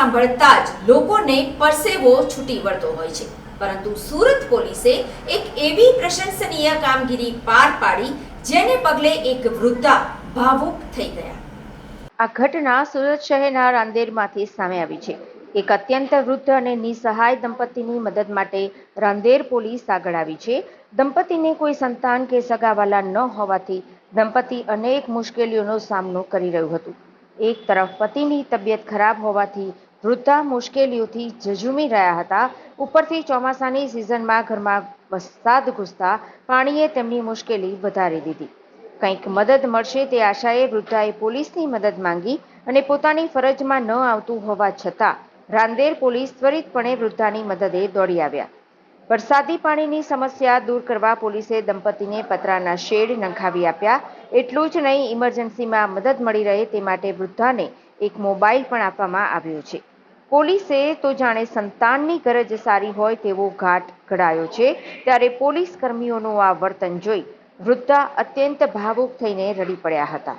સાંભળતા જ લોકોને પરસેવો છૂટી વળતો હોય છે. પરંતુ સુરત પોલીસે એક એવી પ્રશંસનીય કામગીરી પાર પાડી, જેને પગલે એક વૃદ્ધા ભાવુક થઈ ગયા. આ ઘટના સુરત શહેરના રાંદેરમાંથી સામે આવી છે. એક અત્યંત વૃદ્ધ અને નિસહાય દંપતીની મદદ માટે રાંદેર પોલીસ આગળ આવી છે. દંપતીને કોઈ સંતાન કે સગાવાલા ન હોવાથી દંપતી અનેક મુશ્કેલીઓનો સામનો કરી રહ્યું હતું. એક તરફ પતિની તબિયત ખરાબ હોવાથી વૃદ્ધા મુશ્કેલીઓથી ઝઝૂમી રહ્યા હતા. ઉપરથી ચોમાસાની સિઝનમાં ઘરમાં વરસાદ ઘૂસતા પાણીએ તેમની મુશ્કેલી વધારી દીધી. કંઈક મદદ મળશે તે આશાએ વૃદ્ધાએ પોલીસની મદદ માંગી અને પોતાની ફરજમાં ન આવતું હોવા છતાં રાંદેર પોલીસ ત્વરિતપણે વૃદ્ધાની મદદે દોડી આવ્યા. વરસાદી પાણીની સમસ્યા દૂર કરવા પોલીસે દંપતીને પતરાના શેડ નંખાવી આપ્યા. એટલું જ નહીં, ઇમરજન્સીમાં મદદ મળી રહે તે માટે વૃદ્ધાને એક મોબાઈલ પણ આપવામાં આવ્યો છે. પોલીસે તો જાણે સંતાનની ગરજ સારી હોય તેવો ઘાટ ઘડાયો છે. ત્યારે પોલીસ કર્મીઓનું આ વર્તન જોઈ વૃદ્ધા અત્યંત ભાવુક થઈને રડી પડ્યા હતા.